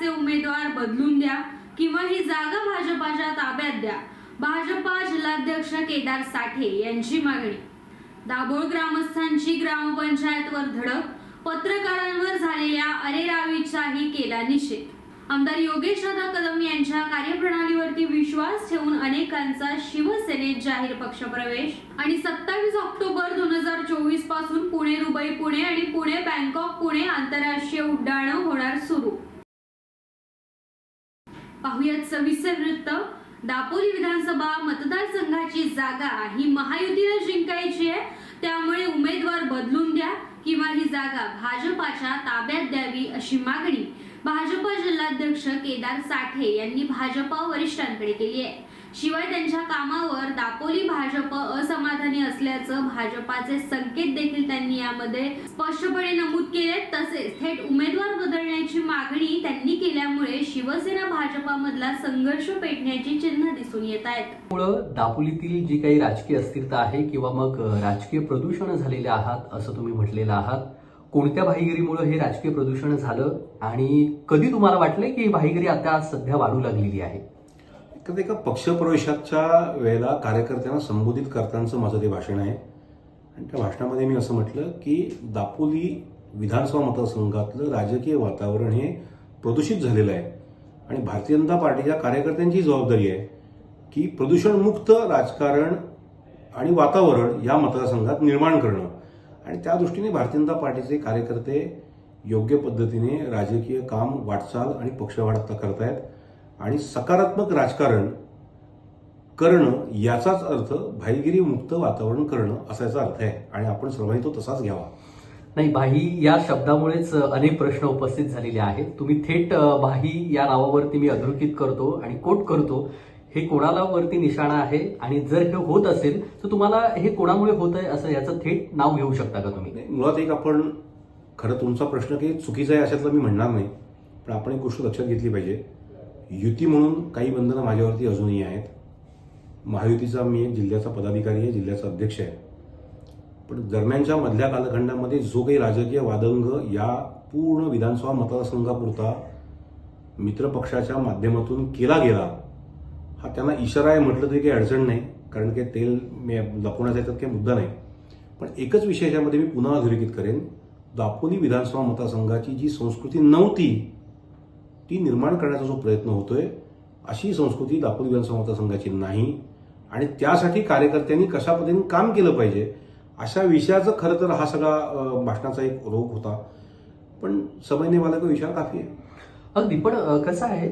पक्षाचे उमेदवार बदलून द्या किंवा ही जागा भाजपाच्या ताब्यात द्या. भाजपा जिल्हाध्यक्ष केदार साठे यांची मागणी. दाभोळ ग्रामस्थांची ग्रामपंचायतवर धडक पत्रकारांवर झालेल्या अरेरावीचाही केला निषेध. आमदार योगेश दादा कदम यांच्या कार्यप्रणालीवरती विश्वास ठेवून अनेकांचा शिवसेनेत जाहीर पक्षप्रवेश आणि सत्तावीस ऑक्टोबर दोन हजार चोवीसपासून पुणे दुबई पुणे आणि पुणे बँकॉक पुणे आंतरराष्ट्रीय उड्डाणं होणार सुरू. पाहुयात सविस्तर वृत्त. दापोली विधानसभा मतदारसंघाची जागा ही महायुतीला जिंकायची आहे. त्यामुळे उमेदवार बदलून द्या किंवा ही जागा भाजपाच्या ताब्यात द्यावी अशी मागणी भाजपा जिल्हाध्यक्ष केदार साठे यांनी भाजपा वरिष्ठांकडे केली आहे. शिवाय त्यांच्या कामावर दापोली भाजप असमाधानी असल्याचं भाजपाचे संकेत देखील त्यांनी यामध्ये स्पष्टपणे नमूद केले. तसेच थेट उमेदवार बदलण्याची मागणी त्यांनी केल्यामुळे शिवसेना भाजपामधला संघर्ष पेटण्याची चिन्ह दिसून येत आहेत. मुळं दापोलीतील जी काही राजकीय अस्थिरता आहे किंवा मग राजकीय प्रदूषण झालेले आहात असं तुम्ही म्हटलेलं आहात कोणत्या भाईगिरीमुळे हे राजकीय प्रदूषण झालं आणि कधी तुम्हाला वाटलं की ही भाईगिरी आता सध्या वाढू लागलेली आहे? तर एका पक्षप्रवेशाच्या वेळेला कार्यकर्त्यांना संबोधित करतानाचं माझं ते भाषण आहे. आणि त्या भाषणामध्ये मी असं म्हटलं की दापोली विधानसभा मतदारसंघातलं राजकीय वातावरण हे प्रदूषित झालेलं आहे. आणि भारतीय जनता पार्टीच्या कार्यकर्त्यांची जबाबदारी आहे की प्रदूषणमुक्त राजकारण आणि वातावरण या मतदारसंघात निर्माण करणं. आणि त्या दृष्टीने भारतीय जनता पार्टीचे कार्यकर्ते योग्य पद्धतीने राजकीय काम वाटचाल आणि पक्षवाढता करतायत. आणि सकारात्मक राजकारण करणं याचाच अर्थ भाईगिरी मुक्त वातावरण करणं असा याचा अर्थ आहे. आणि आपण सर्वांनी तो तसाच घ्यावा. नाही भाही या शब्दामुळेच अनेक प्रश्न उपस्थित झालेले आहेत. तुम्ही थेट भाही या नावावरती मी अधोरेखित करतो आणि कोट करतो. हे कोणाला वरती निशाणा आहे? आणि जर हे होत असेल तर तुम्हाला हे कोणामुळे होत आहे असं याचं थेट नाव घेऊ शकता का तुम्ही? मुळात एक आपण खरं तुमचा प्रश्न काही चुकीचा आहे अशातलं मी म्हणणार नाही. पण आपण एक गोष्ट लक्षात घेतली पाहिजे. युती म्हणून काही बंधनं माझ्यावरती अजूनही आहेत. महायुतीचा मी एक जिल्ह्याचा पदाधिकारी आहे जिल्ह्याचा अध्यक्ष आहे. पण दरम्यानच्या मधल्या कालखंडामध्ये जो काही राजकीय वादंग या पूर्ण विधानसभा मतदारसंघापुरता मित्रपक्षाच्या माध्यमातून केला गेला हा त्यांना इशारा आहे म्हटलं तरी काही अडचण नाही कारण की तेल मी दाखवण्याचा याच्यात काही मुद्दा नाही. पण एकच विषय याच्यामध्ये मी पुन्हा अधोरेखित करेन. दापोली विधानसभा मतदारसंघाची जी संस्कृती नव्हती ती निर्माण करण्याचा जो प्रयत्न होतोय अशी संस्कृती दापोली विधानसभा मतदारसंघाची नाही. आणि त्यासाठी कार्यकर्त्यांनी कशा पद्धतीने काम केलं पाहिजे अशा विषयाचं खरं तर हा सगळा भाषणाचा एक रोग होता. पण समजणे मला का विचार काफी आहे. अगदी. पण कसं आहे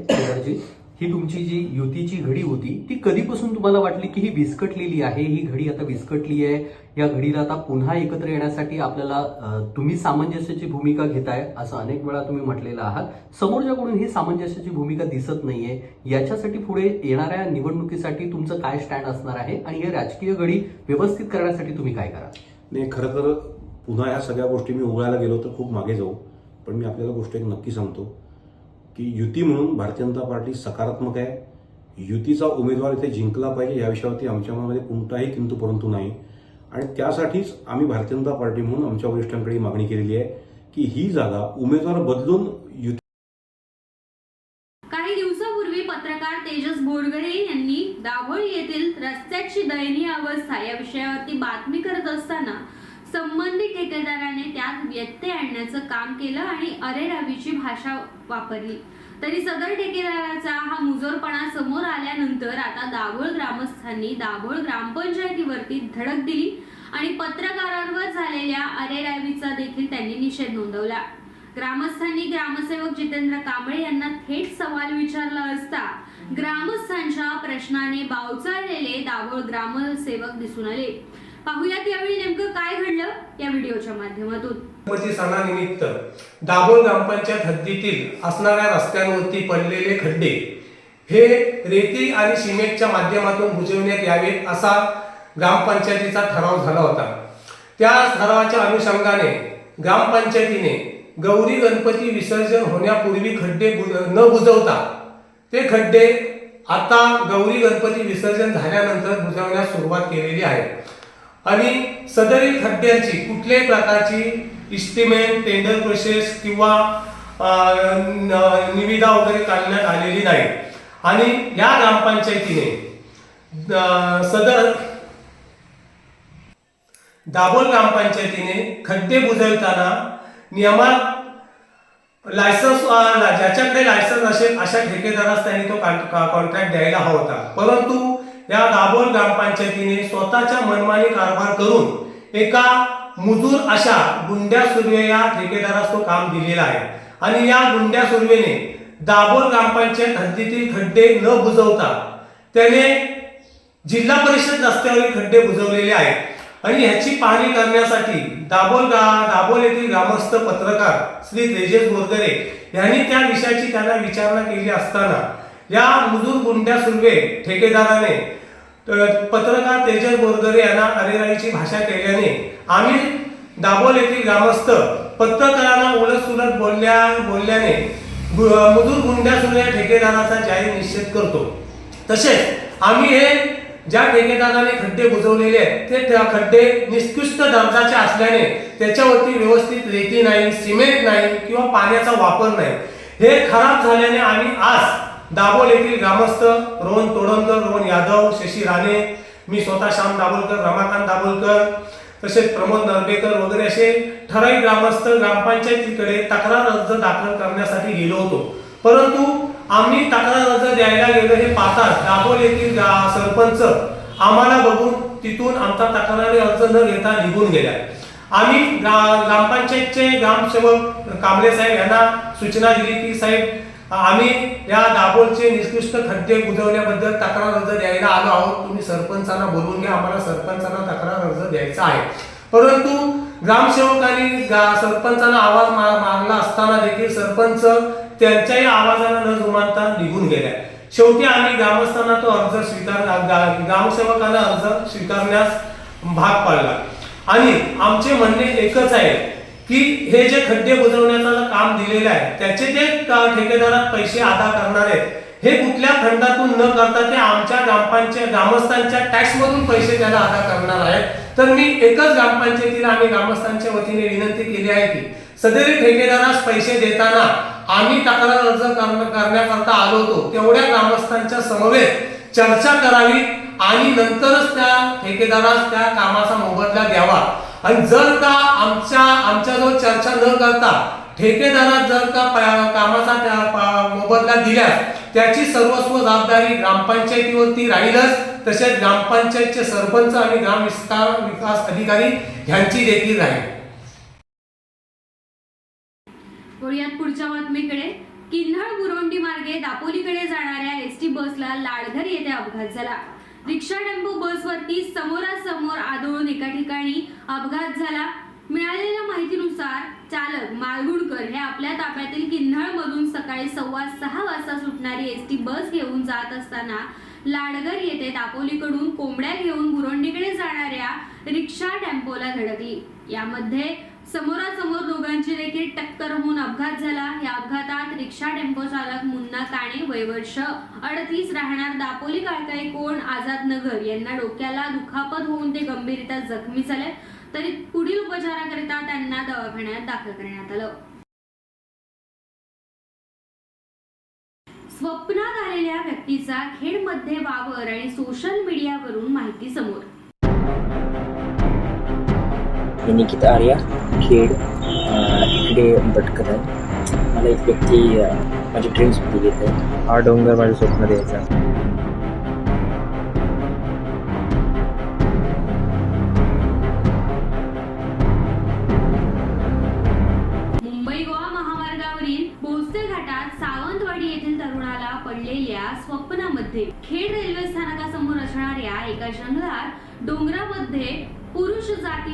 ही तुमची जी युतीची घडी होती ती कधीपासून तुम्हाला वाटली की ही विस्कटलेली आहे ही घडी आता विस्कटली आहे या घडीला आता पुन्हा एकत्र येण्यासाठी आपल्याला तुम्ही सामंजस्याची भूमिका घेताय असं अनेक वेळा तुम्ही म्हटलेलं आहात. समोरच्याकडून ही सामंजस्याची भूमिका दिसत नाहीये. याच्यासाठी पुढे येणाऱ्या निवडणुकीसाठी तुमचं काय स्टँड असणार आहे? आणि हे राजकीय घडी व्यवस्थित करण्यासाठी तुम्ही काय करा नाही खरं तर पुन्हा या सगळ्या गोष्टी मी उघडायला गेलो तर खूप मागे जाऊ. पण मी आपल्याला गोष्ट एक नक्की सांगतो. की युती म्हणून भारतीय जनता पार्टी सकारात्मक आहे. युतीचा उमेदवार इथे जिंकला पाहिजे या विषयावरती आमच्या मनामध्ये कोणताही किंतु परंतु नाही. आणि त्यासाठीच आम्ही भारतीय जनता पार्टी म्हणून आमच्या वरिष्ठांकडे मागणी केलेली आहे की ही जागा उमेदवार बदलून युती काही दिवसापूर्वी पत्रकार तेजस बोरगडे यांनी दाभोळी येथील रस्त्याची दयनीय अवस्था या विषयावरती बातमी करत असताना संबंधित ठेकेदाराने त्यात व्यत्यय आणण्याचं काम केलं आणि अरेरावीची भाषा वापरली. तरी सदर ठेकेदाराचा हा मुजोरपणा समोर आल्यानंतर आता दाभोळ ग्रामस्थांनी दाभोळ ग्रामपंचायतीवरती धडक दिली आणि पत्रकारांवर झालेल्या अरेरावीचा देखील त्यांनी निषेध नोंदवला. ग्रामस्थांनी ग्रामसेवक जितेंद्र कांबळे यांना थेट सवाल विचारला असता ग्रामस्थांच्या प्रश्नाने बावचाळलेले दाभोळ ग्रामसेवक दिसून आले. पाहुयात यावेळी नेमकं काय घडलं या व्हिडिओच्या माध्यमातून. सणानिमित्त दाभोळ ग्रामपंचायत हद्दीतील असणाऱ्या रस्त्यांवरती पडलेले खड्डे हे रेती आणि सिमेंटच्या माध्यमातून बुजवण्यात यावेत असा ग्रामपंचायतीचा ठराव झाला होता. त्या ठरावाच्या अनुषंगाने ग्रामपंचायतीने गौरी गणपती विसर्जन होण्यापूर्वी खड्डे बु- न बुजवता ते खड्डे आता गौरी गणपती विसर्जन झाल्यानंतर बुजवण्यास सुरुवात केलेली आहे. आणि सदरील खड्ड्यांची कुठल्याही प्रकारची इस्टिमेट टेंडर प्रोसेस किंवा निविदा वगैरे काढण्यात आलेली नाही. आणि या ग्रामपंचायतीने सदर दाभोल ग्रामपंचायतीने खड्डे बुजवताना नियमात लायसन्स ज्याच्याकडे लायसन्स असेल अशा ठेकेदारास त्यांनी तो कॉन्ट्रॅक्ट द्यायला हवा होता. परंतु या दाभोळ ग्रामपंचायतीने स्वतःच्या मनमानी कारभार करून एका मुजूर अशा गुंड्या सुर्वे या ठेकेदारास तो काम दिलेला आहे. आणि या गुंड्या सुर्वेने दाभोळ ग्रामपंचायत हद्दीतील खड्डे न बुजवता त्याने जिल्हा परिषद रस्त्यावरील खड्डे बुजवलेले आहेत. आणि ह्याची पाहणी करण्यासाठी दाभोल गा- दाभोल येथील ग्रामस्थ पत्रकार श्री तेजस बोरगरे यांनी त्या विषयाची त्यांना विचारणा केली असताना या मुजूर गुंड्या सुर्वे ठेकेदाराने पत्रकार तेजस बोरदरे यांना अरेराईची भाषा केल्याने आम्ही दाबोल येथील ग्रामस्थ पत्रकारांना उलट सुलट बोलल्या बोलल्याने मुजूर गुंड्या सुर्वे या ठेकेदाराचा जाहीर निषेध करतो. तसेच आम्ही हे ज्या ठेकेदाराने खड्डे बुजवलेले आहेत ते त्या खड्डे निष्कृष्ट दर्जाचे असल्याने त्याच्यावरती व्यवस्थित रेती नाही सिमेंट नाही किंवा पाण्याचा वापर नाही. हे खराब झाल्याने आम्ही आज दाभोल येथील ग्रामस्थ रोहन तोडणकर रोहन यादव शशी राणे मी स्वतः श्याम दाभोलकर रमाकांत दाभोलकर तसेच प्रमोद नरबेकर वगैरे असे ठराविक ग्रामस्थ ग्रामपंचायतीकडे तक्रार अर्ज दाखल करण्यासाठी गेलो होतो. परंतु आम्ही तक्रार अर्ज द्यायला गेलो हे पाहताच दाभोल येथील सरपंच आम्हाला बघून तिथून आमचा तक्रारी अर्ज न घेता निघून गेल्या. आम्ही ग्रा- ग्रामपंचायतचे ग्रामसेवक कांबळे साहेब यांना सूचना दिली की साहेब आम्ही या दाभोलचे निकृष्ट खड्डे बुजवल्याबद्दल तक्रार अर्ज द्यायला आलो आहोत. तुम्ही सरपंचांना बोलवून घ्या. आम्हाला सरपंचांना तक्रार अर्ज द्यायचा आहे. परंतु ग्रामसेवकांनी सरपंचांना आवाज मागला असताना देखील सरपंच त्यांच्याही आवाजाला न जुमानता निघून गेल्या शेवटी आम्ही ग्रामस्थांना तो अर्ज स्वीकार ग्रामसेवकांना अर्ज स्वीकारण्यास भाग पाडला. आणि आमचे म्हणणे एकच आहे. की हे जे खड्डे बुजवण्याचं काम दिलेलं आहे त्याचे जे ठेकेदारात पैसे अदा करणार आहेत हे कुठल्या खंडातून न करता ते आमच्या ग्रामपंचायत ग्रामस्थांच्या टॅक्स मधून पैसे त्याला अदा करणार आहेत. तर मी एकच ग्रामपंचायतीला आम्ही ग्रामस्थांच्या वतीने विनंती केली आहे की सदरी ठेकेदारास पैसे देताना आम्ही तक्रार अर्ज करण्याकरता आलो होतो तेवढ्या ग्रामस्थांच्या समवेत चर्चा करावी. आणि नंतरच त्या ठेकेदारास त्या कामाचा मोबदला द्यावा. आणि जर का आमच्या आमच्याजवळ चर्चा न करता ठेकेदारात जर का कामाचा त्या मोबदला दिल्यास त्याची सर्वस्व जबाबदारी ग्रामपंचायतीवरती राहीलच. तसेच ग्रामपंचायतचे सरपंच आणि ग्राम विस्तार विकास अधिकारी ह्यांची देखील राहील. वळूयात पुढच्या बातमीकडे. किन्हाळ बुरोंडी मार्गे दापोलीकडे जाणाऱ्या एस टी बसला लाडघर येथे अपघात झाला. रिक्षा टेम्पो बसवरती समोरासमोर आदळून एका ठिकाणी अपघात झाला. मिळालेल्या माहितीनुसार चालक मालगुणकर हे आपल्या ताब्यातील किन्नळमधून सकाळी सव्वा सहा वाजता सुटणारी एस टी बस घेऊन जात असताना लाडगर येथे दापोलीकडून कोंबड्या घेऊन बुरोंडीकडे जाणाऱ्या रिक्षा टेम्पोला धडकली. यामध्ये समोरासमोर दोघांची देखील टक्कर होऊन अपघात झाला. या अपघातात रिक्षा टेम्पो चालक मुन्ना काणे वयवर्ष अडतीस राहणार दापोली काळकाई कोण आझाद नगर यांना डोक्याला दुखापत होऊन ते गंभीररित्या जखमी झाले. तरी पुढील उपचाराकरिता त्यांना दवाखान्यात दाखल करण्यात आलं. स्वप्नात आलेल्या व्यक्तीचा खेडमध्ये वावर आणि सोशल मीडियावरून माहिती समोर. मी निकिता आर्या खेड इकडे भटकत आहे. मला एक व्यक्ती माझी ड्रीम्समध्ये घेत आहे. हा डोंगर माझं स्वप्न द्यायचा मुंबई गोवा महामार्गावरील भोसले घाटात सावंतवाडी येथील तरुणाला पडलेल्या स्वप्नामध्ये खेड रेल्वे स्थानकासमोर असणाऱ्या एका जंगलात डोंगरामध्ये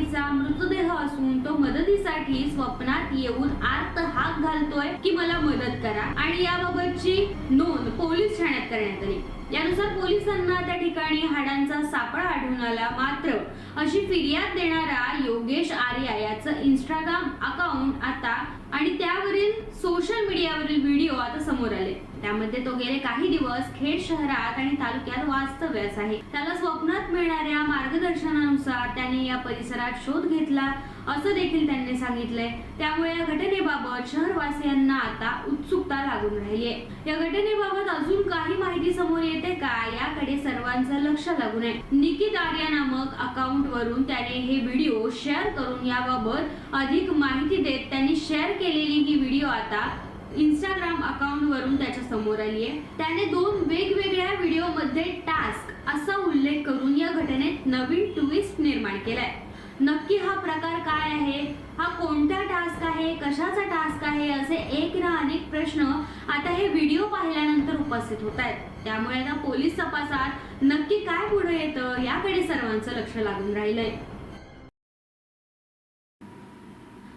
पुरुष मृतदेह असून तो मदतीसाठी स्वप्नात येऊन आर्त हाक घालतोय की मला मदत करा. आणि याबाबतची नोंद पोलीस ठाण्यात करण्यात आली. यानुसार पोलिसांना त्या ठिकाणी हाडांचा सापळा आढळून आला. मात्र अशी फिर्याद देणारा योगेश आर्या याचं इंस्टाग्राम अकाउंट आता आणि त्यावरील सोशल मीडियावरील व्हिडिओ आता समोर आले. त्यामध्ये तो गेले काही दिवस खेड शहरात आणि तालुक्यात वास्तव्यास आहे त्याला स्वप्नात मिळणाऱ्या मार्गदर्शनानुसार त्याने या परिसरात शोध घेतला असं देखील त्यांनी सांगितलंय. त्यामुळे या घटनेबाबत शहरवासियांना आता उत्सुकता लागून राहिली आहे या घटनेबाबत अजून काही माहिती समोर येते का याकडे सर्वांचं लक्ष लागून आहे. निकित आर्या नामक अकाउंट वरून त्याने हे व्हिडिओ शेअर करून याबाबत अधिक माहिती देत त्यांनी शेअर केलेली ही व्हिडिओ आता इंस्टाग्राम अकाउंट वरून त्याच्यासमोर आली आहे. त्याने दोन वेगवेगळ्या व्हिडिओमध्ये टास्क असा उल्लेख करून या घटनेत नवीन ट्विस्ट निर्माण केलाय. नक्की हा प्रकार काय आहे? हा कोणता टास्क आहे? कशाचा टास्क आहे? असे एक ना अनेक प्रश्न आता हे व्हिडिओ पाहिल्यानंतर उपस्थित होत आहेत. त्यामुळे आता पोलीस तपासात नक्की काय पुढे येतं याकडे सर्वांचं लक्ष लागून राहिलंय.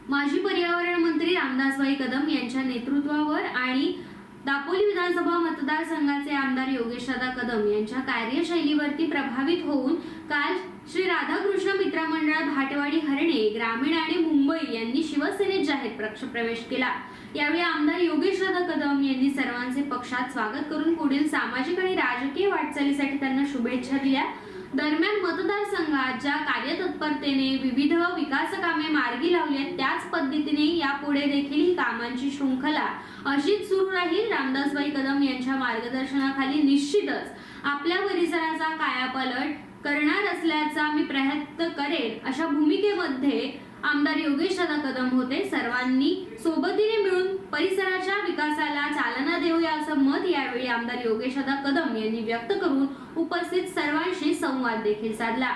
माजी पर्यावरण मंत्री रामदासबाई कदम यांच्या नेतृत्वावर आणि दापोली विधानसभा मतदारसंघाचे आमदार योगेशदादा कदम यांच्या कार्यशैलीवरती प्रभावित होऊन काल श्री राधाकृष्ण मित्र मंडळ भाटवाडी हरणे ग्रामीण आणि मुंबई यांनी शिवसेनेत जाहीर पक्ष प्रवेश केला. यावेळी आमदार योगेशदादा कदम यांनी सर्वांचे पक्षात स्वागत करून पुढील सामाजिक आणि राजकीय वाटचालीसाठी त्यांना शुभेच्छा दिल्या. दरम्यान मतदारसंघात ज्या कार्यतत्परतेने विविध विकास कामे मार्गी लावली आहेत. त्याच पद्धतीने यापुढे देखील ही कामांची शृंखला अशीच सुरू राहील. रामदासबाई कदम यांच्या मार्गदर्शनाखाली निश्चितच आपल्या परिसराचा कायापालट करणार असल्याचा मी प्रयत्न करेन. अशा भूमिकेमध्ये आमदार योगेश दादा कदम होते. सर्वांनी सोबतीने मिळून परिसराच्या विकासाला चालना देऊया असं मत यावेळी आमदार योगेश दादा कदम यांनी व्यक्त करून उपस्थित सर्वांशी संवाद देखील साधला.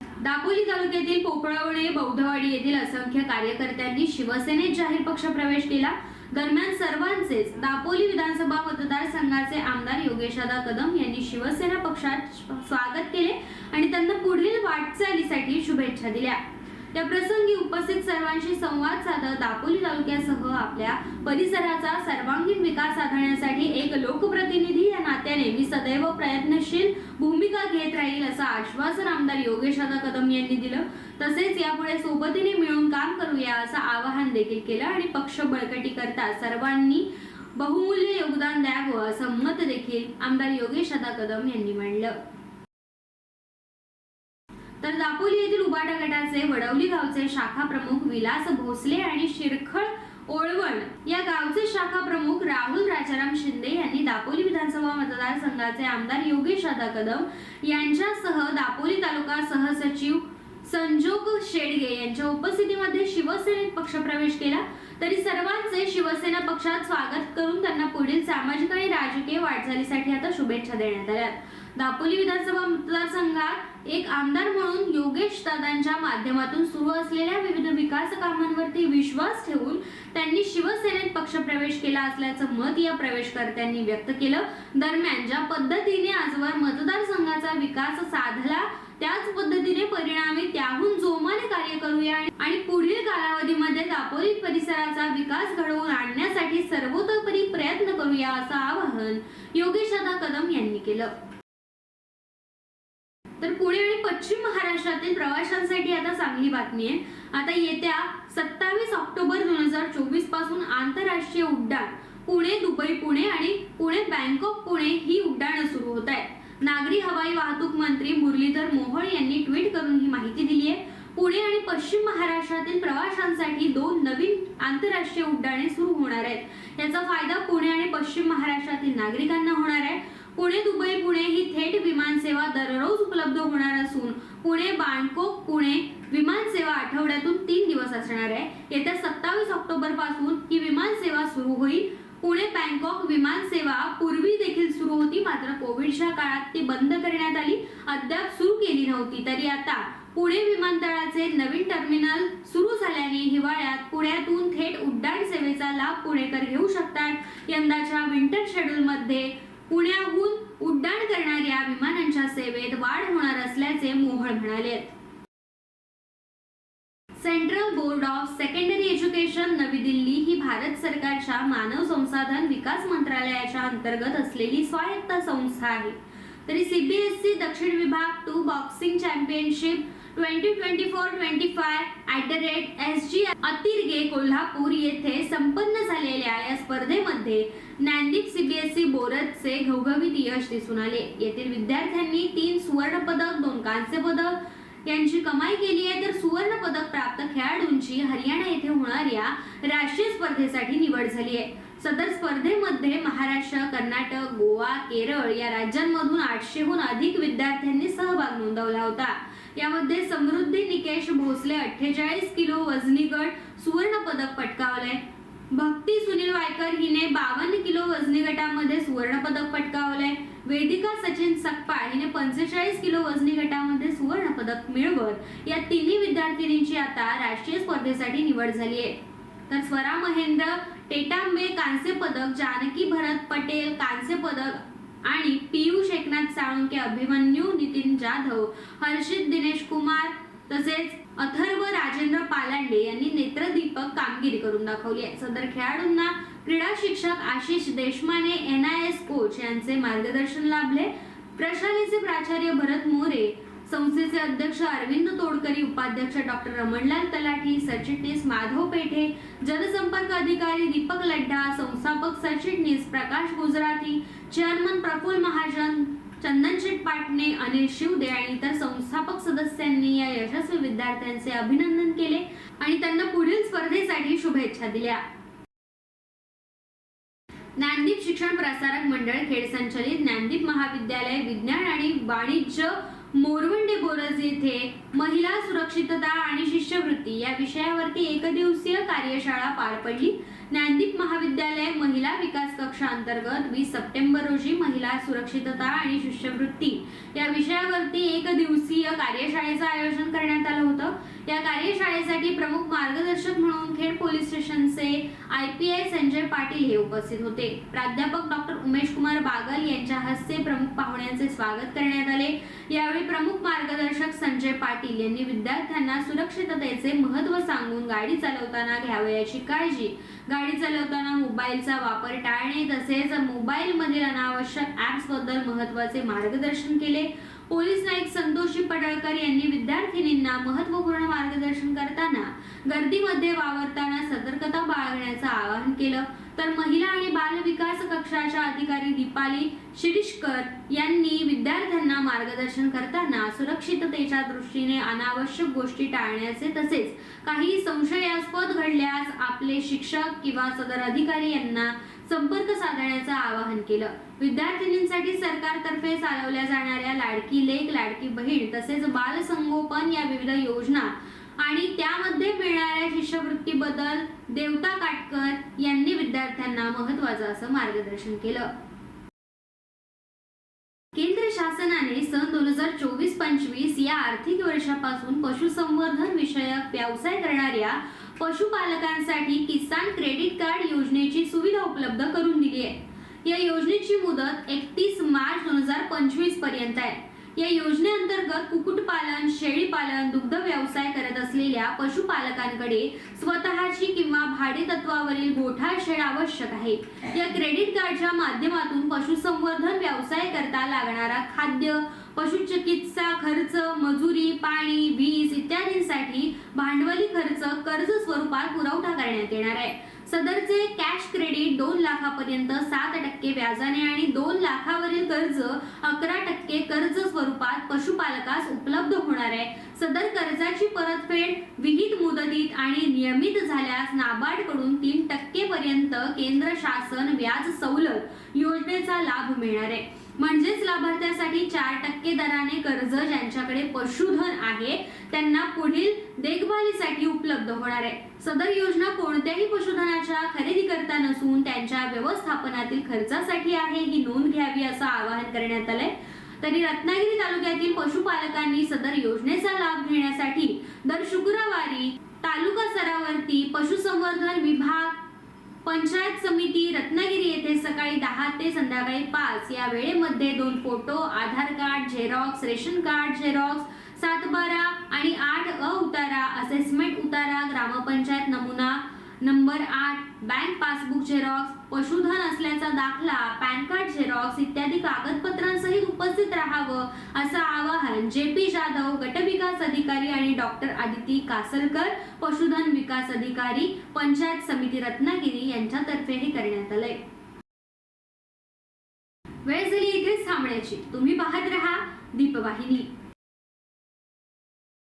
दापोली तालुक्यातील पोपळावणे बौद्धवाडी येथील असंख्य कार्यकर्त्यांनी शिवसेनेत जाहीर पक्ष प्रवेश केला. दरम्यान सर्वांचेच दापोली विधानसभा मतदारसंघाचे आमदार योगेशदा कदम यांनी शिवसेना पक्षात स्वागत केले आणि त्यांना पुढील वाटचालीसाठी शुभेच्छा दिल्या. त्या प्रसंगी उपस्थित सर्वांशी संवाद साधत दापोली तालुक्यासह आपल्या परिसराचा सर्वांगीण विकास साधण्यासाठी एक लोकप्रतिनिधी या नात्याने मी सदैव प्रयत्नशील भूमिका घेत राहील असं आश्वासन आमदार योगेश दादा कदम यांनी दिलं. तसेच यापुढे सोबतीने मिळून काम करूया असं आवाहन देखील केलं आणि पक्ष बळकटी करता सर्वांनी बहुमूल्य योगदान द्यावं असं मत देखील आमदार योगेश अदा कदम यांनी मांडलं. तर दापोली येथील उबाटा गटाचे वडवली गावचे शाखा प्रमुख विलास भोसले आणि शिरखळ ओळवण या गावचे शाखा प्रमुख राहुल राजाराम शिंदे यांनी दापोली विधानसभा मतदारसंघाचे आमदार योगेश अदा कदम यांच्यासह दापोली तालुका सहसचिव संजोग शेडगे यांच्या उपस्थितीमध्ये शिवसेनेत पक्षप्रवेश केला. तरी सर्वांचे शिवसेना पक्षात स्वागत करून त्यांना पुढील सामाजिक आणि राजकीय वाटचालीसाठी आता शुभेच्छा देण्यात आल्या. दापोली विधानसभा मतदारसंघात एक आमदार म्हणून योगेश दादांच्या माध्यमातून सुरू असलेल्या विविध विकास कामांवरती विश्वास ठेवून त्यांनी शिवसेनेत पक्षप्रवेश केला असल्याचं मत या प्रवेशकर्त्यांनी व्यक्त केलं. दरम्यान ज्या पद्धतीने आजवर मतदारसंघाचा विकास साधला त्याच पद्धतीने परिणामी त्याहून जोमाने कार्य करूया आणि पुढील कालावधीमध्ये दापोली परिसराचा विकास घडवून आणण्यासाठी सर्वतोपरी प्रयत्न करूया असं आवाहन योगेश दादा कदम यांनी केलं. तर पुणे आणि पश्चिम महाराष्ट्रातील प्रवाशांसाठी आता चांगली बातमी आहे. आता येत्या सत्तावीस ऑक्टोबर दोन हजार चोवीसपासून आंतरराष्ट्रीय उड्डाण पुणे दुबई पुणे आणि पुणे बँकॉक पुणे ही उड्डाणं सुरू होत आहेत. नागरी हवाई वाहतूक मंत्री मुरलीधर मोहोळ यांनी ट्विट करून ही माहिती दिली आहे. पुणे आणि पश्चिम महाराष्ट्रातील प्रवाशांसाठी दोन नवीन आंतरराष्ट्रीय उड्डाणे सुरू होणार आहेत. याचा फायदा पुणे आणि पश्चिम महाराष्ट्रातील नागरिकांना होणार आहे. पुणे दुबई पुणे ही थेट विमानसेवा दररोज उपलब्ध होणार असून पुणे बाणकोक पुणे विमानसेवा आठवड्यातून तीन दिवस असणार आहे. येत्या सत्तावीस ऑक्टोबरपासून ही विमानसेवा सुरू होईल. पुणे बँकॉक विमान सेवा पूर्वी देखील सुरू होती मात्र कोविडच्या काळात ती बंद करण्यात आली. अद्याप सुरू केली नव्हती. तरी आता पुणे विमानतळाचे नवीन टर्मिनल सुरू झाल्याने हिवाळ्यात पुण्यातून थेट उड्डाण सेवेचा लाभ पुणेकर घेऊ शकतात. यंदाच्या विंटर शेड्यूलमध्ये पुण्याहून उड्डाण करणाऱ्या विमानांच्या सेवेत वाढ होणार असल्याचे मोहळ म्हणाले central board of secondary education नवी दिल्ली ही भारत सरकारच्या मानव संसाधन विकास मंत्रालयाच्या अंतर्गत असलेली स्वायत्त संस्था आहे. तरी सीबीएसई दक्षिण विभाग two boxing championship twenty twenty four twenty five at the rate S G अतिर्गे Kolhapur येथे संपन्न झालेल्या या स्पर्धेमध्ये ज्ञानदीप सीबीएसई बोरदचे घवघवीत यश दिसून आले. येथील विद्यार्थ्यांनी तीन सुवर्ण पदक दोन कांस्य पदक यांची कमाई केली आहे तर सुवर्ण पदक प्राप्त खेळाडूंची हरियाणा येथे होणाऱ्या राष्ट्रीय स्पर्धेसाठी निवड झाली आहे. सदर स्पर्धेमध्ये महाराष्ट्र कर्नाटक गोवा केरळ या राज्यांमधून आठशेहून अधिक विद्यार्थ्यांनी सहभाग नोंदवला होता. यामध्ये समृद्धी निकेश भोसले अठ्ठेचाळीस किलो वजनी गट सुवर्ण पदक पटकावलंय. भक्ती सुनील वायकर हिने बावन्न किलो वजनी गटामध्ये सुवर्ण पदक पटकावलंय. वेदिका सचिन सकपाळ हिने पंचेचाळीस किलो वजनी गटामध्ये सुवर्ण पदक मिळवत. या तिन्ही विद्यार्थिनींची आता राष्ट्रीय स्पर्धेसाठी निवड झाली आहे. तर स्वरा महेंद्र टेटांबे कांस्य पदक जानकी भरत पटेल कांस्य पदक आणि पियुष एकनाथ साळुंके अभिमन्यू नितीन जाधव हर्षित दिनेश कुमार तसेच अथर्व राजेंद्र पालांडे यांनी नेत्रदीपक कामगिरी करून दाखवली आहे. सदर खेळाडूंना क्रीडा शिक्षक Ashish Deshmane N I S coach यांचे मार्गदर्शन लाभले. प्रशालेचे प्राचार्य भरत मोरे संस्थेचे अध्यक्ष अरविंद तोडकरी उपाध्यक्ष डॉक्टर रमणलाल तलाठी सरचिटणीस माधव पेठे जनसंपर्क अधिकारी दीपक लड्डा संस्थापक सरचिटणीस प्रकाश गुजराती चेअरमन प्रफुल्ल महाजन चंदनशेठ पाटणे अनिल शिवदे आणि इतर संस्थापक सदस्यांनी या यशस्वी विद्यार्थ्यांचे अभिनंदन केले आणि त्यांना पुढील स्पर्धेसाठी शुभेच्छा दिल्या. ज्ञानदीप शिक्षण प्रसारक मंडळ खेड संचलित ज्ञानदीप महाविद्यालय विज्ञान आणि वाणिज्य मोरवंडे बोरज येथे महिला सुरक्षितता आणि शिष्यवृत्ती या विषयावरती एकदिवसीय कार्यशाळा पार पडली. ज्ञानदीप महाविद्यालय महिला विकास कक्षा अंतर्गत वीस सप्टेंबर रोजी महिला सुरक्षितता आणि शिष्यवृत्ती या विषयावरती एक दिवसीय कार्यशाळेचं आयोजन करण्यात आलं होतं. या कार्यशाळेसाठी प्रमुख मार्गदर्शक म्हणून खेड पोलीस स्टेशनचे I P I Sanjay Patil हे उपस्थित होते. प्राध्यापक डॉक्टर उमेश कुमार बागल यांच्या हस्ते प्रमुख पाहुण्यांचे स्वागत करण्यात आले. यावेळी प्रमुख मार्गदर्शक संजय पाटील यांनी विद्यार्थ्यांना सुरक्षिततेचे महत्त्व सांगून गाडी चालवताना घ्यावयाची काळजी गाडी चालवताना मोबाईलचा वापर टाळणे तसेच मोबाईलमधील अनावश्यक ऍप्सबद्दल महत्त्वाचे मार्गदर्शन केले. पोलीस नाईक संतोषी पडळकर यांनी विद्यार्थिनींना महत्त्वपूर्ण मार्गदर्शन करताना गर्दीमध्ये वावरताना सतर्कता बाळगण्याचं आवाहन केलं. तर महिला आणि बाल विकास कक्षाच्या अधिकारी दीपाली शिरीषकर यांनी विद्यार्थ्यांना मार्गदर्शन करताना सुरक्षिततेच्या दृष्टीने अनावश्यक गोष्टी टाळण्याचे तसेच काही संशयास्पद घडल्यास आपले शिक्षक किंवा सदर अधिकारी यांना संपर्क साधण्याचं आवाहन केलं. विद्यार्थिनींसाठी सरकारतर्फे चालवल्या जाणाऱ्या लाडकी लेख लाडकी बहीण तसेच बालसंगोपन या विविध योजना आणि त्यामध्ये मिळणाऱ्या शिष्यवृत्तीबद्दल देवता काटकर यांनी विद्यार्थ्यांना महत्वाचं असं मार्गदर्शन केलं. केंद्र शासनाने सन दोन हजार चोवीस पंचवीस या आर्थिक वर्षापासून पशुसंवर्धन विषयक व्यवसाय करणाऱ्या पशुपालकांसाठी किसान क्रेडिट कार्ड योजनेची सुविधा उपलब्ध करून दिली आहे. या योजनेची मुदत एकतीस मार्च दोन हजार पंचवीसपर्यंत आहे. या योजनेअंतर्गत कुक्कुटपालन शेळीपालन दुग्ध व्यवसाय करत असलेल्या पशुपालकांकडे स्वतःची किंवा भाडे तत्वावरील गोठा शेड आवश्यक आहे. या क्रेडिट कार्डच्या माध्यमातून पशुसंवर्धन व्यवसाय करता लागणारा खाद्य पशुचिकित्सा खर्च मजुरी पाणी वीज इत्यादींसाठी भांडवली खर्च कर्ज स्वरूपात पुरवठा करण्यात येणार आहे. सदरचे कॅश क्रेडिट दोन लाखापर्यंत सात टक्के व्याजाने आणि दोन लाखावरील कर्ज अकरा टक्के कर्ज स्वरूपात पशुपालकास उपलब्ध होणार आहे. सदर कर्जाची परतफेड विहित मुदतीत आणि नियमित झाल्यास नाबार्डकडून तीन टक्के पर्यंत केंद्र शासन व्याज सवलत योजनेचा लाभ मिळणार आहे. म्हणजेच लाभार्थ्यासाठी चार टक्के दराने कर्ज ज्यांच्याकडे पशुधन आहे त्यांना पुढील देखभालीसाठी उपलब्ध होणार आहे. सदर योजना कोणत्याही पशुधनाच्या खरेदी करता नसून त्यांच्या व्यवस्थापनातील खर्चासाठी आहे ही नोंद घ्यावी असं आवाहन करण्यात आलंय. तरी रत्नागिरी तालुक्यातील पशुपालकांनी सदर योजनेचा लाभ घेण्यासाठी दर शुक्रवारी तालुका स्तरावरती पशुसंवर्धन विभाग पंचायत समिती रत्न दहा ते संध्याकाळी पाच. या वेळेमध्ये दोन photo Aadhaar card xerox ration card xerox सातबारा आणि आठ अ उतारा असेसमेंट उतारा ग्रामपंचायत नमुना नंबर आठ बँक पासबुक झेरॉक्स पशुधन असल्याचा दाखला पॅन कार्ड झेरॉक्स इत्यादी कागदपत्रांसहित उपस्थित राहावं असं आवाहन जे पी जाधव गटविकास अधिकारी आणि डॉक्टर आदिती कासलकर पशुधन विकास अधिकारी पंचायत समिती रत्नागिरी यांच्यातर्फे हे करण्यात आलंय. वेळ झाली इथेच थांबण्याची. तुम्ही पाहत रहा दीपवाहिनी.